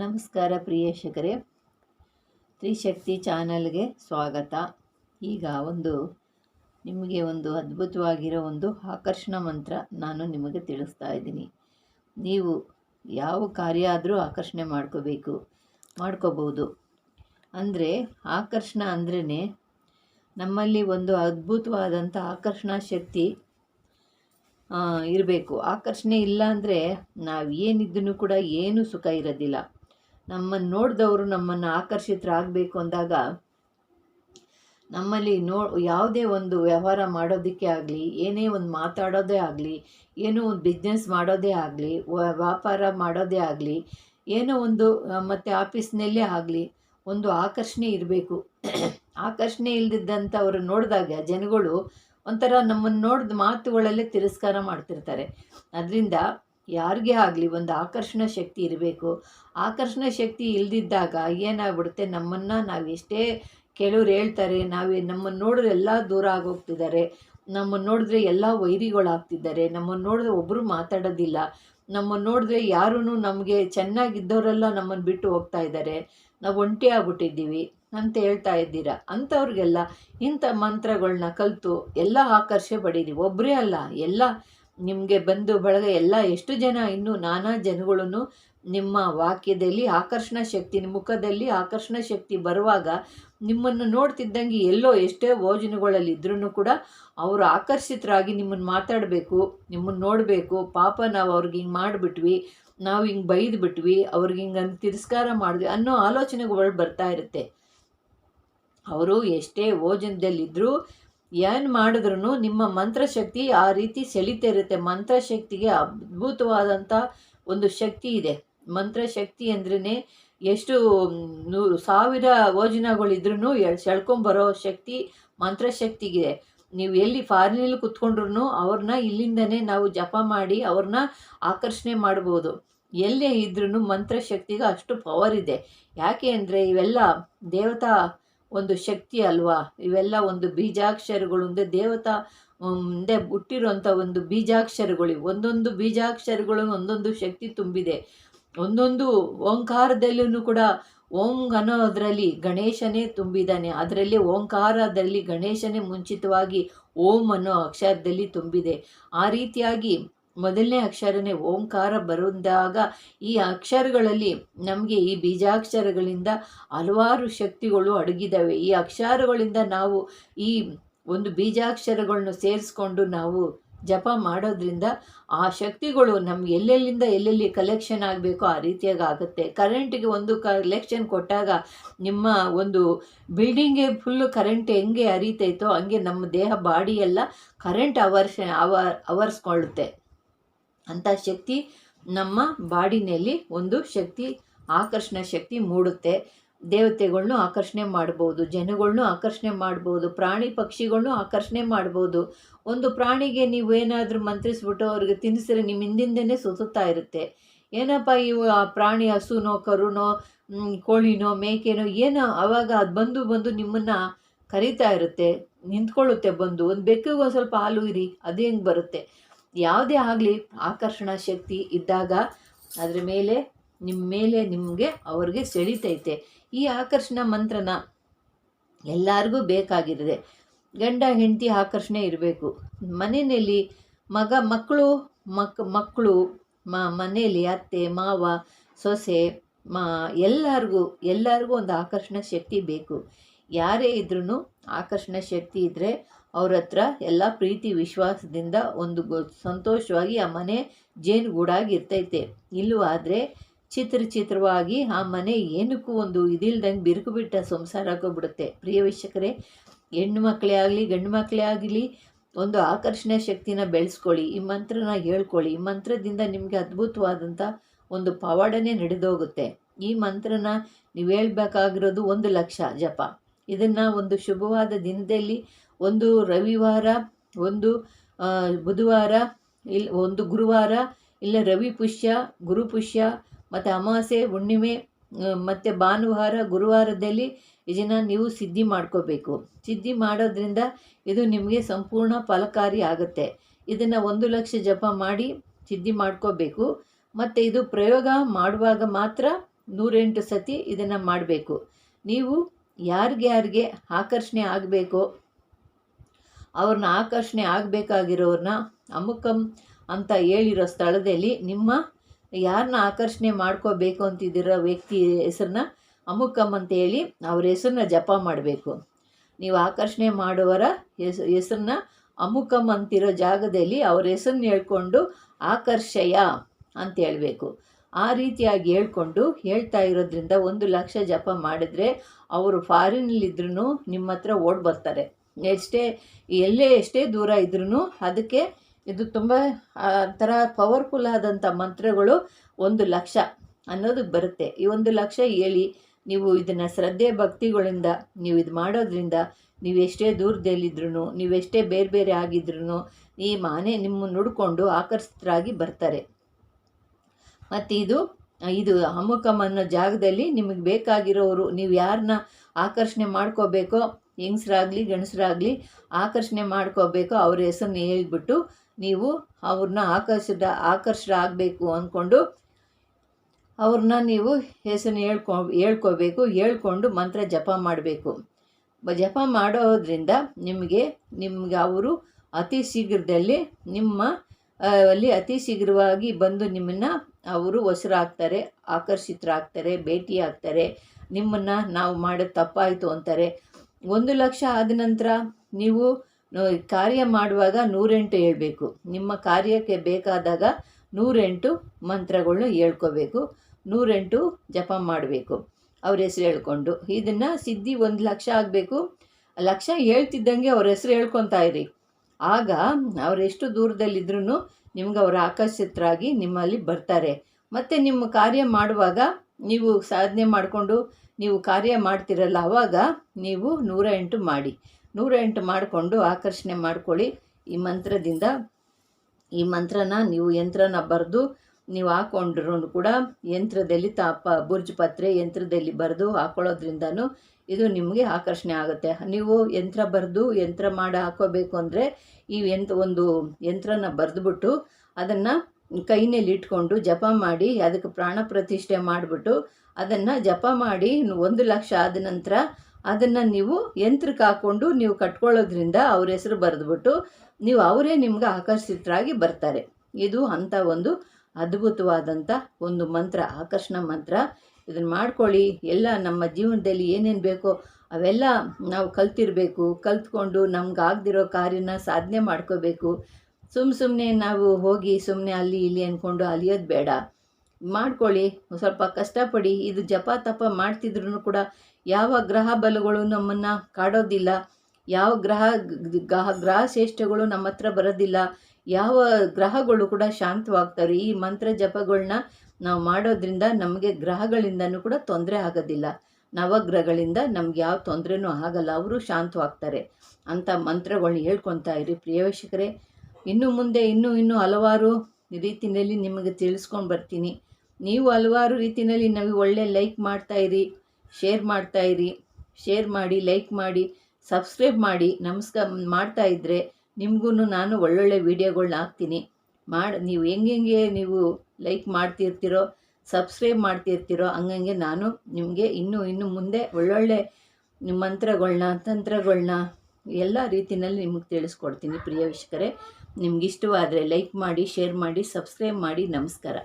ನಮಸ್ಕಾರ ಪ್ರಿಯೇಕ್ಷಕರೇ ತ್ರಿಶಕ್ತಿ ಚಾನಲ್ಗೆ ಸ್ವಾಗತ. ಈಗ ಒಂದು ನಿಮಗೆ ಒಂದು ಅದ್ಭುತವಾಗಿರೋ ಒಂದು ಆಕರ್ಷಣ ಮಂತ್ರ ನಾನು ನಿಮಗೆ ತಿಳಿಸ್ತಾ ಇದ್ದೀನಿ. ನೀವು ಯಾವ ಕಾರ್ಯ ಆದರೂ ಆಕರ್ಷಣೆ ಮಾಡ್ಕೋಬೇಕು, ಮಾಡ್ಕೋಬೋದು. ಅಂದರೆ ಆಕರ್ಷಣ ಅಂದ್ರೇ ನಮ್ಮಲ್ಲಿ ಒಂದು ಅದ್ಭುತವಾದಂಥ ಆಕರ್ಷಣಾ ಶಕ್ತಿ ಇರಬೇಕು. ಆಕರ್ಷಣೆ ಇಲ್ಲ ಅಂದರೆ ನಾವು ಏನಿದ್ದನ್ನು ಕೂಡ ಏನೂ ಸುಖ ಇರೋದಿಲ್ಲ. ನಮ್ಮನ್ನು ನೋಡಿದವರು ನಮ್ಮನ್ನು ಆಕರ್ಷಿತರಾಗಬೇಕು ಅಂದಾಗ ನಮ್ಮಲ್ಲಿ ನೋ, ಯಾವುದೇ ಒಂದು ವ್ಯವಹಾರ ಮಾಡೋದಕ್ಕೆ ಆಗಲಿ, ಏನೇ ಒಂದು ಮಾತಾಡೋದೇ ಆಗಲಿ, ಏನೋ ಒಂದು ಬಿಸ್ನೆಸ್ ಮಾಡೋದೇ ಆಗಲಿ ವ್ಯಾಪಾರ ಮಾಡೋದೇ ಆಗಲಿ, ಏನೋ ಒಂದು ಮತ್ತು ಆಫೀಸ್ನಲ್ಲೇ ಆಗಲಿ, ಒಂದು ಆಕರ್ಷಣೆ ಇರಬೇಕು. ಆಕರ್ಷಣೆ ಇಲ್ದಿದ್ದಂಥವ್ರು ನೋಡಿದಾಗ ಜನಗಳು ಒಂಥರ ನಮ್ಮನ್ನು ನೋಡಿದ ಮಾತುಗಳಲ್ಲೇ ತಿರಸ್ಕಾರ ಮಾಡ್ತಿರ್ತಾರೆ. ಅದರಿಂದ ಯಾರಿಗೇ ಆಗಲಿ ಒಂದು ಆಕರ್ಷಣ ಶಕ್ತಿ ಇರಬೇಕು. ಆಕರ್ಷಣ ಶಕ್ತಿ ಇಲ್ಲದಿದ್ದಾಗ ಏನಾಗ್ಬಿಡುತ್ತೆ? ನಮ್ಮನ್ನು ನಾವು ಎಷ್ಟೇ ಕೆಲವ್ರು ಹೇಳ್ತಾರೆ, ನಾವೇ ನಮ್ಮನ್ನು ನೋಡಿದ್ರೆ ಎಲ್ಲ ದೂರ ಆಗೋಗ್ತಿದ್ದಾರೆ. ನಮ್ಮನ್ನು ನೋಡಿದ್ರೆ ಎಲ್ಲ ವೈರಿಗಳಾಗ್ತಿದ್ದಾರೆ. ನಮ್ಮನ್ನು ನೋಡಿದ್ರೆ ಒಬ್ಬರು ಮಾತಾಡೋದಿಲ್ಲ. ನಮ್ಮನ್ನು ನೋಡಿದ್ರೆ ಯಾರೂ ನಮಗೆ ಚೆನ್ನಾಗಿದ್ದವರೆಲ್ಲ ನಮ್ಮನ್ನು ಬಿಟ್ಟು ಹೋಗ್ತಾ ಇದ್ದಾರೆ. ನಾವು ಒಂಟಿ ಆಗ್ಬಿಟ್ಟಿದ್ದೀವಿ ಅಂತ ಹೇಳ್ತಾ ಇದ್ದೀರಾ? ಅಂಥವ್ರಿಗೆಲ್ಲ ಇಂಥ ಮಂತ್ರಗಳನ್ನ ಕಲಿತು ಎಲ್ಲ ಆಕರ್ಷೆ ಪಡೀರಿ. ಒಬ್ಬರೇ ಅಲ್ಲ, ಎಲ್ಲ ನಿಮಗೆ ಬಂದು ಬಳಗ ಎಲ್ಲ ಎಷ್ಟು ಜನ ಇನ್ನೂ ನಾನಾ ಜನಗಳನ್ನು ನಿಮ್ಮ ವಾಕ್ಯದಲ್ಲಿ ಆಕರ್ಷಣ ಶಕ್ತಿ, ನಿಮ್ಮ ಮುಖದಲ್ಲಿ ಆಕರ್ಷಣ ಶಕ್ತಿ ಬರುವಾಗ ನಿಮ್ಮನ್ನು ನೋಡ್ತಿದ್ದಂಗೆ ಎಲ್ಲೋ ಎಷ್ಟೇ ಭೋಜನಗಳಲ್ಲಿ ಇದ್ರೂ ಕೂಡ ಅವರು ಆಕರ್ಷಿತರಾಗಿ ನಿಮ್ಮನ್ನು ಮಾತಾಡಬೇಕು, ನಿಮ್ಮನ್ನು ನೋಡಬೇಕು, ಪಾಪ ನಾವು ಅವ್ರಿಗೆ ಹಿಂಗೆ ಮಾಡಿಬಿಟ್ವಿ, ನಾವು ಹಿಂಗೆ ಬೈದು ಬಿಟ್ವಿ ಅವ್ರಿಗೆ ಹಿಂಗೆ ತಿರಸ್ಕಾರ ಮಾಡಿದ್ವಿ ಅನ್ನೋ ಆಲೋಚನೆಗಳು ಬರ್ತಾ ಇರುತ್ತೆ. ಅವರು ಎಷ್ಟೇ ಓಜನದಲ್ಲಿದ್ದರೂ ಏನು ಮಾಡಿದ್ರು ನಿಮ್ಮ ಮಂತ್ರಶಕ್ತಿ ಆ ರೀತಿ ಸೆಳಿತಾ ಇರುತ್ತೆ ಮಂತ್ರಶಕ್ತಿಗೆ ಅದ್ಭುತವಾದಂಥ ಒಂದು ಶಕ್ತಿ ಇದೆ. ಮಂತ್ರಶಕ್ತಿ ಅಂದ್ರೇ ಎಷ್ಟು, ನೂರು ಸಾವಿರ ಯೋಜನೆಗಳಿದ್ರೂ ಸೆಳ್ಕೊಂಬರೋ ಶಕ್ತಿ ಮಂತ್ರಶಕ್ತಿಗಿದೆ. ನೀವು ಎಲ್ಲಿ ಫಾರಿನಲ್ಲಿ ಕುತ್ಕೊಂಡ್ರು ಅವ್ರನ್ನ ಇಲ್ಲಿಂದನೇ ನಾವು ಜಪ ಮಾಡಿ ಅವ್ರನ್ನ ಆಕರ್ಷಣೆ ಮಾಡ್ಬೋದು. ಎಲ್ಲೇ ಇದ್ರೂ ಮಂತ್ರಶಕ್ತಿಗೆ ಅಷ್ಟು ಪವರ್ ಇದೆ. ಯಾಕೆ ಅಂದರೆ ಇವೆಲ್ಲ ದೇವತಾ ಒಂದು ಶಕ್ತಿ ಅಲ್ವಾ? ಇವೆಲ್ಲ ಒಂದು ಬೀಜಾಕ್ಷರಗಳು, ಅಂದರೆ ದೇವತಾ ಮುಂದೆ ಹುಟ್ಟಿರುವಂಥ ಒಂದು ಬೀಜಾಕ್ಷರಗಳು. ಒಂದೊಂದು ಬೀಜಾಕ್ಷರಗಳು, ಒಂದೊಂದು ಶಕ್ತಿ ತುಂಬಿದೆ. ಒಂದೊಂದು ಓಂಕಾರದಲ್ಲೂ ಕೂಡ ಓಂ ಅನ್ನೋದರಲ್ಲಿ ಗಣೇಶನೇ ತುಂಬಿದ್ದಾನೆ. ಅದರಲ್ಲಿ ಓಂಕಾರದಲ್ಲಿ ಗಣೇಶನೇ ಮುಂಚಿತವಾಗಿ ಓಂ ಅನ್ನೋ ಅಕ್ಷರದಲ್ಲಿ ತುಂಬಿದೆ. ಆ ರೀತಿಯಾಗಿ ಮೊದಲನೇ ಅಕ್ಷರನೇ ಓಂಕಾರ ಬರುವಾಗ ಈ ಅಕ್ಷರಗಳಲ್ಲಿ ನಮಗೆ ಈ ಬೀಜಾಕ್ಷರಗಳಿಂದ ಹಲವಾರು ಶಕ್ತಿಗಳು ಅಡಗಿದ್ದಾವೆ ಈ ಅಕ್ಷರಗಳಿಂದ ನಾವು ಈ ಒಂದು ಬೀಜಾಕ್ಷರಗಳನ್ನು ಸೇರಿಸ್ಕೊಂಡು ನಾವು ಜಪ ಮಾಡೋದ್ರಿಂದ ಆ ಶಕ್ತಿಗಳು ನಮ್ಗೆ ಎಲ್ಲೆಲ್ಲಿಂದ ಎಲ್ಲೆಲ್ಲಿ ಕಲೆಕ್ಷನ್ ಆಗಬೇಕೋ ಆ ರೀತಿಯಾಗಿ ಆಗುತ್ತೆ. ಕರೆಂಟಿಗೆ ಒಂದು ಕಲೆಕ್ಷನ್ ಕೊಟ್ಟಾಗ ನಿಮ್ಮ ಒಂದು ಬಿಲ್ಡಿಂಗ್ಗೆ ಫುಲ್ಲು ಕರೆಂಟ್ ಹೆಂಗೆ ಅರಿತೈತೋ ಹಂಗೆ ನಮ್ಮ ದೇಹ ಬಾಡಿ ಎಲ್ಲ ಕರೆಂಟ್ ಅವರ್ಸ್ ಅವ ಅವರ್ಸ್ಕೊಳ್ಳುತ್ತೆ ಅಂಥ ಶಕ್ತಿ ನಮ್ಮ ಬಾಡಿನಲ್ಲಿ ಒಂದು ಶಕ್ತಿ, ಆಕರ್ಷಣ ಶಕ್ತಿ ಮೂಡುತ್ತೆ. ದೇವತೆಗಳ್ನೂ ಆಕರ್ಷಣೆ ಮಾಡ್ಬೋದು, ಜನಗಳ್ನೂ ಆಕರ್ಷಣೆ ಮಾಡ್ಬೋದು, ಪ್ರಾಣಿ ಪಕ್ಷಿಗಳ್ನೂ ಆಕರ್ಷಣೆ ಮಾಡ್ಬೋದು. ಒಂದು ಪ್ರಾಣಿಗೆ ನೀವು ಏನಾದರೂ ಮಂತ್ರಿಸ್ಬಿಟ್ಟು ಅವ್ರಿಗೆ ತಿನ್ನಿಸಿದ್ರೆ ನಿಮ್ಮ ಹಿಂದಿಂದನೇ ಸುತ್ತುತ್ತಾ ಇರುತ್ತೆ. ಏನಪ್ಪ ಇವು ಆ ಪ್ರಾಣಿ ಹಸುನೋ, ಕರುನೋ ಕೋಳಿನೋ, ಮೇಕೆನೋ, ಏನೋ ಅವಾಗ ಅದು ಬಂದು ಬಂದು ನಿಮ್ಮನ್ನು ಕರೀತಾ ಇರುತ್ತೆ, ನಿಂತ್ಕೊಳ್ಳುತ್ತೆ ಬಂದು. ಒಂದು ಬೆಕ್ಕಿಗೆ ಒಂದು ಸ್ವಲ್ಪ ಹಾಲು ಇರಿ, ಅದು ಹೆಂಗೆ ಬರುತ್ತೆ? ಯಾವುದೇ ಆಗಲಿ ಆಕರ್ಷಣ ಶಕ್ತಿ ಇದ್ದಾಗ ಅದರ ಮೇಲೆ ನಿಮ್ಮ ಮೇಲೆ ನಿಮಗೆ ಅವ್ರಿಗೆ ಸೆಳಿತೈತೆ. ಈ ಆಕರ್ಷಣ ಮಂತ್ರನ ಎಲ್ಲರಿಗೂ ಬೇಕಾಗಿದೆ ಗಂಡ, ಹೆಂಡತಿ ಆಕರ್ಷಣೆ ಇರಬೇಕು. ಮನೆಯಲ್ಲಿ ಮಗ, ಮಕ್ಕಳು, ಮಕ್, ಮಕ್ಕಳು, ಮ, ಮನೆಯಲ್ಲಿ ಅತ್ತೆ, ಮಾವ, ಸೊಸೆ, ಮಾ, ಎಲ್ಲರಿಗೂ ಎಲ್ಲರಿಗೂ ಒಂದು ಆಕರ್ಷಣ ಶಕ್ತಿ ಬೇಕು. ಯಾರೇ ಇದ್ರೂ ಆಕರ್ಷಣ ಶಕ್ತಿ ಇದ್ದರೆ ಅವ್ರ ಹತ್ರ ಎಲ್ಲ ಪ್ರೀತಿ, ವಿಶ್ವಾಸದಿಂದ ಒಂದು ಸಂತೋಷವಾಗಿ ಆ ಮನೆ ಜೇನುಗೂಡಾಗಿ ಇರ್ತೈತೆ ಇಲ್ಲವಾದರೆ ಚಿತ್ರ ಚಿತ್ರವಾಗಿ ಆ ಮನೆ ಏನಕ್ಕೂ ಒಂದು ಇದಿಲ್ದಂಗೆ ಬಿರುಕು ಬಿಟ್ಟ ಸಂಸಾರ ಆಗೋಗ್ಬಿಡುತ್ತೆ ಪ್ರಿಯ ವೀಕ್ಷಕರೇ, ಹೆಣ್ಣು ಮಕ್ಕಳೇ ಆಗಲಿ, ಗಂಡು ಮಕ್ಕಳೇ ಆಗಲಿ, ಒಂದು ಆಕರ್ಷಣೆ ಶಕ್ತಿನ ಬೆಳೆಸ್ಕೊಳ್ಳಿ, ಈ ಮಂತ್ರನ ಹೇಳ್ಕೊಳ್ಳಿ. ಈ ಮಂತ್ರದಿಂದ ನಿಮಗೆ ಅದ್ಭುತವಾದಂಥ ಒಂದು ಪವಾಡನೆ ನಡೆದೋಗುತ್ತೆ. ಈ ಮಂತ್ರನ ನೀವು ಹೇಳ್ಬೇಕಾಗಿರೋದು ಒಂದು ಲಕ್ಷ ಜಪ. ಇದನ್ನು ಒಂದು ಶುಭವಾದ ದಿನದಲ್ಲಿ ಒಂದು ರವಿವಾರ, ಒಂದು ಬುಧವಾರ ಇಲ್ಲ ಒಂದು ಗುರುವಾರ, ಇಲ್ಲ ರವಿ ಪುಷ್ಯ, ಗುರು ಪುಷ್ಯ, ಮತ್ತು ಅಮಾವಾಸ್ಯೆ ಹುಣ್ಣಿಮೆ ಮತ್ತು ಭಾನುವಾರ, ಗುರುವಾರದಲ್ಲಿ ಇದನ್ನು ನೀವು ಸಿದ್ಧಿ ಮಾಡ್ಕೋಬೇಕು. ಸಿದ್ಧಿ ಮಾಡೋದ್ರಿಂದ ಇದು ನಿಮಗೆ ಸಂಪೂರ್ಣ ಫಲಕಾರಿ ಆಗುತ್ತೆ. ಇದನ್ನು ಒಂದು ಲಕ್ಷ ಜಪ ಮಾಡಿ ಸಿದ್ಧಿ ಮಾಡ್ಕೋಬೇಕು. ಮತ್ತು ಇದು ಪ್ರಯೋಗ ಮಾಡುವಾಗ ಮಾತ್ರ ನೂರೆಂಟು ಸತಿ ಇದನ್ನು ಮಾಡಬೇಕು. ನೀವು ಯಾರಿಗೆ ಯಾರಿಗೆ ಆಕರ್ಷಣೆ ಆಗಬೇಕೋ ಅವ್ರನ್ನ ಆಕರ್ಷಣೆ ಆಗಬೇಕಾಗಿರೋರನ್ನ ಅಮುಕಂ ಅಂತ ಹೇಳಿರೋ ಸ್ಥಳದಲ್ಲಿ ನಿಮ್ಮ ಯಾರನ್ನ ಆಕರ್ಷಣೆ ಮಾಡ್ಕೋಬೇಕು ಅಂತಿದ್ದಿರೋ ವ್ಯಕ್ತಿ ಹೆಸರನ್ನ ಅಮುಕಂ ಅಂತ ಹೇಳಿ ಅವ್ರ ಹೆಸರನ್ನ ಜಪ ಮಾಡಬೇಕು. ನೀವು ಆಕರ್ಷಣೆ ಮಾಡುವರ ಹೆಸ್ ಹೆಸರನ್ನ ಅಮುಕಂ ಅಂತಿರೋ ಜಾಗದಲ್ಲಿ ಅವ್ರ ಹೆಸರನ್ನ ಹೇಳ್ಕೊಂಡು ಆಕರ್ಷಯ ಅಂತ ಹೇಳಬೇಕು. ಆ ರೀತಿಯಾಗಿ ಹೇಳ್ಕೊಂಡು ಹೇಳ್ತಾ ಇರೋದ್ರಿಂದ ಒಂದು ಲಕ್ಷ ಜಪ ಮಾಡಿದ್ರೆ ಅವರು ಫಾರಿನಲ್ಲಿದ್ರೂ ನಿಮ್ಮ ಹತ್ರ ಓಡಿ ಬರ್ತಾರೆ. ಎಷ್ಟೇ, ಎಲ್ಲೇ ಎಷ್ಟೇ ದೂರ ಇದ್ರೂ ಅದಕ್ಕೆ ಇದು ತುಂಬ, ಆ, ಥರ ಪವರ್ಫುಲ್ ಆದಂಥ ಮಂತ್ರಗಳು ಒಂದು ಲಕ್ಷ ಅನ್ನೋದು ಬರುತ್ತೆ. ಈ ಒಂದು ಲಕ್ಷ ಹೇಳಿ ನೀವು ಇದನ್ನು ಶ್ರದ್ಧೆ ಭಕ್ತಿಗಳಿಂದ, ನೀವು ಇದು ಮಾಡೋದ್ರಿಂದ ನೀವು ಎಷ್ಟೇ ದೂರದಲ್ಲಿದ್ರೂ ನೀವೆಷ್ಟೇ ಬೇರೆ ಬೇರೆ ಆಗಿದ್ರೂ ಈ ಮಾನೆ ನಿಮ್ಮ ನುಡ್ಕೊಂಡು ಆಕರ್ಷಿತರಾಗಿ ಬರ್ತಾರೆ. ಮತ್ತು ಇದು ಇದು ಅಮುಕಂ ಅನ್ನೋ ಜಾಗದಲ್ಲಿ ನಿಮಗೆ ಬೇಕಾಗಿರೋರು, ನೀವು ಯಾರನ್ನ ಆಕರ್ಷಣೆ ಮಾಡ್ಕೋಬೇಕೋ ಹೆಂಗಸ್ರಾಗಲಿ, ಗಂಡಸರಾಗಲಿ ಆಕರ್ಷಣೆ ಮಾಡ್ಕೋಬೇಕು, ಅವ್ರ ಹೆಸರನ್ನ ಹೇಳ್ಬಿಟ್ಟು ನೀವು ಅವ್ರನ್ನ ಆಕರ್ಷಿತ ಆಕರ್ಷರಾಗಬೇಕು ಅಂದ್ಕೊಂಡು ಅವ್ರನ್ನ ನೀವು ಹೆಸರನ್ನ ಹೇಳ್ಕೊ, ಹೇಳ್ಕೋಬೇಕು, ಹೇಳ್ಕೊಂಡು ಮಂತ್ರ ಜಪ ಮಾಡಬೇಕು. ಜಪ ಮಾಡೋದ್ರಿಂದ ನಿಮಗೆ ನಿಮಗೆ ಅವರು ಅತಿ ಶೀಘ್ರದಲ್ಲಿ ನಿಮ್ಮ ಅಲ್ಲಿ ಅತಿ ಶೀಘ್ರವಾಗಿ ಬಂದು ನಿಮ್ಮನ್ನು ಅವರು ಹೊಸರಾಗ್ತಾರೆ, ಆಕರ್ಷಿತರಾಗ್ತಾರೆ ಭೇಟಿ ಆಗ್ತಾರೆ ನಿಮ್ಮನ್ನು ನಾವು ಮಾಡೋದು ತಪ್ಪಾಯಿತು ಅಂತಾರೆ. ಒಂದು ಲಕ್ಷ ಆದ ನಂತರ ನೀವು ಕಾರ್ಯ ಮಾಡುವಾಗ ನೂರೆಂಟು ಹೇಳ್ಬೇಕು. ನಿಮ್ಮ ಕಾರ್ಯಕ್ಕೆ ಬೇಕಾದಾಗ ನೂರೆಂಟು ಮಂತ್ರಗಳನ್ನ ಹೇಳ್ಕೋಬೇಕು. ನೂರೆಂಟು ಜಪ ಮಾಡಬೇಕು. ಅವ್ರ ಹೆಸರು ಹೇಳ್ಕೊಂಡು. ಇದನ್ನು ಸಿದ್ಧಿ ಒಂದು ಲಕ್ಷ ಆಗಬೇಕು. ಲಕ್ಷ ಹೇಳ್ತಿದ್ದಂಗೆ ಅವ್ರ ಹೆಸರು ಹೇಳ್ಕೊತಾ ಇರಿ. ಆಗ ಅವರೆಷ್ಟು ದೂರದಲ್ಲಿದ್ರೂ ನಿಮ್ಗೆ ಅವರು ಆಕರ್ಷಿತರಾಗಿ ನಿಮ್ಮಲ್ಲಿ ಬರ್ತಾರೆ. ಮತ್ತು ನಿಮ್ಮ ಕಾರ್ಯ ಮಾಡುವಾಗ ನೀವು ಸಾಧನೆ ಮಾಡಿಕೊಂಡು ನೀವು ಕಾರ್ಯ ಮಾಡ್ತಿರಲ್ಲ ಆವಾಗ ನೀವು ನೂರ ಎಂಟು ಮಾಡಿ. ನೂರ ಎಂಟು ಮಾಡಿಕೊಂಡು ಆಕರ್ಷಣೆ ಮಾಡ್ಕೊಳ್ಳಿ. ಈ ಮಂತ್ರದಿಂದ, ಈ ಮಂತ್ರನ ನೀವು ಯಂತ್ರನ ಬರೆದು ನೀವು ಹಾಕೊಂಡ್ರು ಕೂಡ ಯಂತ್ರದಲ್ಲಿ ತಾಪ, ಬುರ್ಜ್ ಪತ್ರೆ ಯಂತ್ರದಲ್ಲಿ ಬರೆದು ಹಾಕೊಳ್ಳೋದ್ರಿಂದನೂ ಇದು ನಿಮಗೆ ಆಕರ್ಷಣೆ ಆಗುತ್ತೆ. ನೀವು ಯಂತ್ರ ಬರೆದು ಯಂತ್ರ ಮಾಡಿ ಹಾಕೋಬೇಕು ಅಂದರೆ ಈ ಯಂತ್ರ ಒಂದು ಯಂತ್ರನ ಬರೆದ್ಬಿಟ್ಟು ಅದನ್ನು ಕೈನಲ್ಲಿ ಇಟ್ಕೊಂಡು ಜಪ ಮಾಡಿ ಅದಕ್ಕೆ ಪ್ರಾಣ ಪ್ರತಿಷ್ಠೆ ಮಾಡಿಬಿಟ್ಟು ಅದನ್ನು ಜಪ ಮಾಡಿ ಒಂದು ಲಕ್ಷ ಆದ ನಂತರ ಅದನ್ನು ನೀವು ಯಂತ್ರಕ್ಕೆ ಹಾಕ್ಕೊಂಡು ನೀವು ಕಟ್ಕೊಳ್ಳೋದ್ರಿಂದ ಅವ್ರ ಹೆಸರು ಬರೆದ್ಬಿಟ್ಟು ನೀವು ಅವರೇ ನಿಮ್ಗೆ ಆಕರ್ಷಿತರಾಗಿ ಬರ್ತಾರೆ. ಇದು ಅಂಥ ಒಂದು ಅದ್ಭುತವಾದಂಥ ಒಂದು ಮಂತ್ರ, ಆಕರ್ಷಣ ಮಂತ್ರ. ಇದನ್ನು ಮಾಡ್ಕೊಳ್ಳಿ. ಎಲ್ಲ ನಮ್ಮ ಜೀವನದಲ್ಲಿ ಏನೇನು ಬೇಕೋ ಅವೆಲ್ಲ ನಾವು ಕಲ್ತಿರಬೇಕು. ಕಲ್ತ್ಕೊಂಡು ನಮ್ಗೆ ಆಗದಿರೋ ಕಾರ್ಯನ ಸಾಧನೆ ಮಾಡ್ಕೋಬೇಕು. ಸುಮ್ಮ ಸುಮ್ಮನೆ ನಾವು ಹೋಗಿ ಸುಮ್ಮನೆ ಅಲ್ಲಿ ಇಲ್ಲಿ ಅಂದ್ಕೊಂಡು ಅಲಿಯೋದು ಬೇಡ. ಮಾಡ್ಕೊಳ್ಳಿ, ಸ್ವಲ್ಪ ಕಷ್ಟಪಡಿ, ಇದು ಜಪ ತಪ ಮಾಡ್ತಿದ್ರು ಕೂಡ ಯಾವ ಗ್ರಹ ಬಲಗಳು ನಮ್ಮನ್ನು ಕಾಡೋದಿಲ್ಲ, ಯಾವ ಗ್ರಹ ಗ್ರಹ ಗ್ರಹ ಶ್ರೇಷ್ಠಗಳು ನಮ್ಮ ಹತ್ರ ಬರೋದಿಲ್ಲ, ಯಾವ ಗ್ರಹಗಳು ಕೂಡ ಶಾಂತವಾಗ್ತಾರೆ, ಈ ಮಂತ್ರ ಜಪಗಳನ್ನ ನಾವು ಮಾಡೋದ್ರಿಂದ ನಮಗೆ ಗ್ರಹಗಳಿಂದನೂ ಕೂಡ ತೊಂದರೆ ಆಗೋದಿಲ್ಲ. ನವಗ್ರಹಗಳಿಂದ ನಮ್ಗೆ ಯಾವ ತೊಂದರೆನೂ ಆಗಲ್ಲ, ಅವರು ಶಾಂತವಾಗ್ತಾರೆ ಅಂತ ಮಂತ್ರಗಳನ್ನ ಹೇಳ್ಕೊತಾ ಇರಿ ಪ್ರಿಯವಶಕರೇ ಇನ್ನು ಮುಂದೆ ಇನ್ನೂ ಇನ್ನೂ ಹಲವಾರು ರೀತಿಯಲ್ಲಿ ನಿಮಗೆ ತಿಳಿಸ್ಕೊಂಡು ಬರ್ತೀನಿ. ನೀವು ಹಲವಾರು ರೀತಿಯಲ್ಲಿ ನಮಗೆ ಒಳ್ಳೆ ಲೈಕ್ ಮಾಡ್ತಾಯಿರಿ ಶೇರ್ ಮಾಡ್ತಾಯಿರಿ ಶೇರ್ ಮಾಡಿ, ಲೈಕ್ ಮಾಡಿ, ಸಬ್ಸ್ಕ್ರೈಬ್ ಮಾಡಿ, ನಮಸ್ಕಾರ ಮಾಡ್ತಾ ಇದ್ದರೆ ನಿಮಗೂ ನಾನು ಒಳ್ಳೊಳ್ಳೆ ವೀಡಿಯೋಗಳ್ನ ಹಾಕ್ತೀನಿ. ಮಾಡಿ, ನೀವು ಹೆಂಗೆ ನೀವು ಲೈಕ್ ಮಾಡ್ತಿರ್ತೀರೋ, ಸಬ್ಸ್ಕ್ರೈಬ್ ಮಾಡ್ತಿರ್ತೀರೋ, ಹಂಗಂಗೆ ನಾನು ನಿಮಗೆ ಇನ್ನೂ ಇನ್ನು ಮುಂದೆ ಒಳ್ಳೊಳ್ಳೆ ಮಂತ್ರಗಳನ್ನ ತಂತ್ರಗಳನ್ನ ಎಲ್ಲ ರೀತಿಯಲ್ಲಿ ನಿಮಗೆ ತಿಳಿಸ್ಕೊಡ್ತೀನಿ. ಪ್ರಿಯ ವೀಕ್ಷಕರೇ ನಿಮ್ಗೆ ಇಷ್ಟವಾದರೆ ಲೈಕ್ ಮಾಡಿ ಶೇರ್ ಮಾಡಿ ಸಬ್ಸ್ಕ್ರೈಬ್ ಮಾಡಿ ನಮಸ್ಕಾರ.